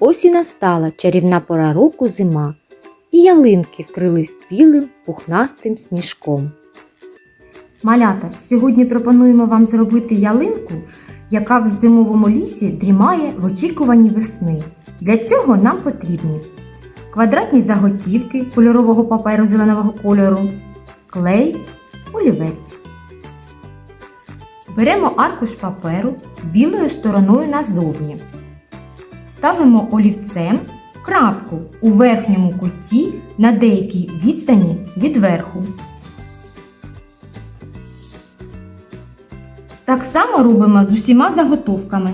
Ось і настала чарівна пора року зима, і ялинки вкрились білим пухнастим сніжком. Малята, сьогодні пропонуємо вам зробити ялинку, яка в зимовому лісі дрімає в очікуванні весни. Для цього нам потрібні квадратні заготівки кольорового паперу зеленого кольору, клей, олівець. Беремо аркуш паперу білою стороною назовні. Ставимо олівцем крапку у верхньому куті на деякій відстані від верху. Так само робимо з усіма заготовками.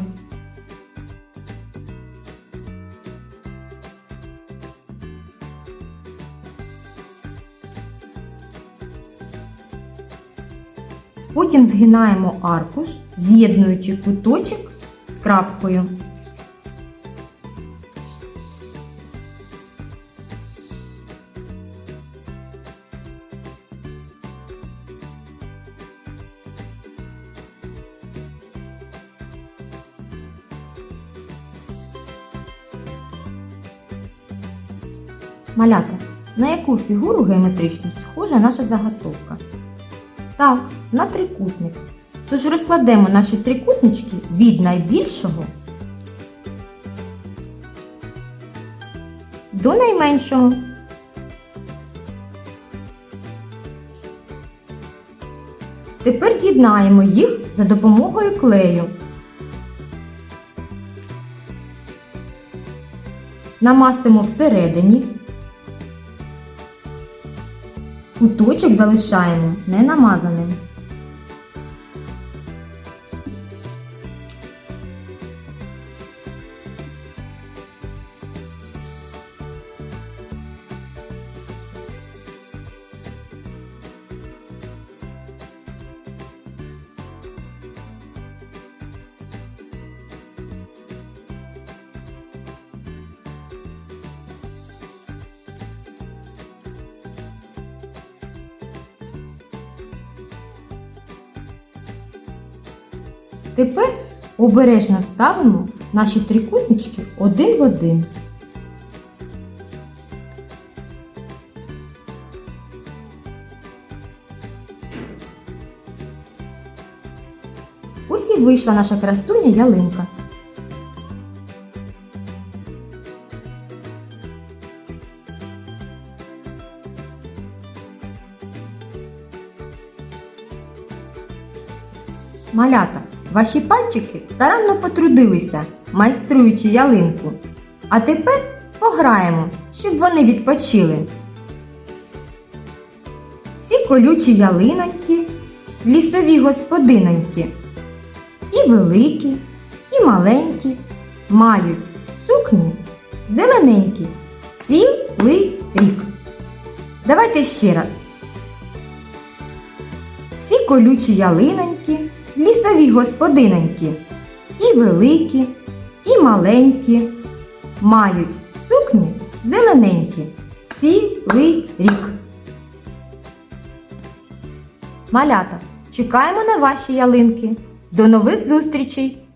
Потім згинаємо аркуш, з'єднуючи куточок з крапкою. Малята, на яку фігуру геометричну схожа наша заготовка? Так, на трикутник. Тож розкладемо наші трикутнички від найбільшого до найменшого. Тепер з'єднаємо їх за допомогою клею. Намастимо всередині. Куточок залишаємо ненамазаним. Тепер обережно ставимо наші трикутнички один в один. Ось і вийшла наша красуня ялинка. Малята, ваші пальчики старанно потрудилися, майструючи ялинку. А тепер пограємо, щоб вони відпочили. Всі колючі ялиноньки, лісові господиноньки, і великі, і маленькі, мають сукні зелененькі, цілий рік. Давайте ще раз. Всі колючі ялиноньки, лісові господиненьки. і великі, і маленькі, мають сукні зелененькі, цілий рік. Малята, чекаємо на ваші ялинки. До нових зустрічей!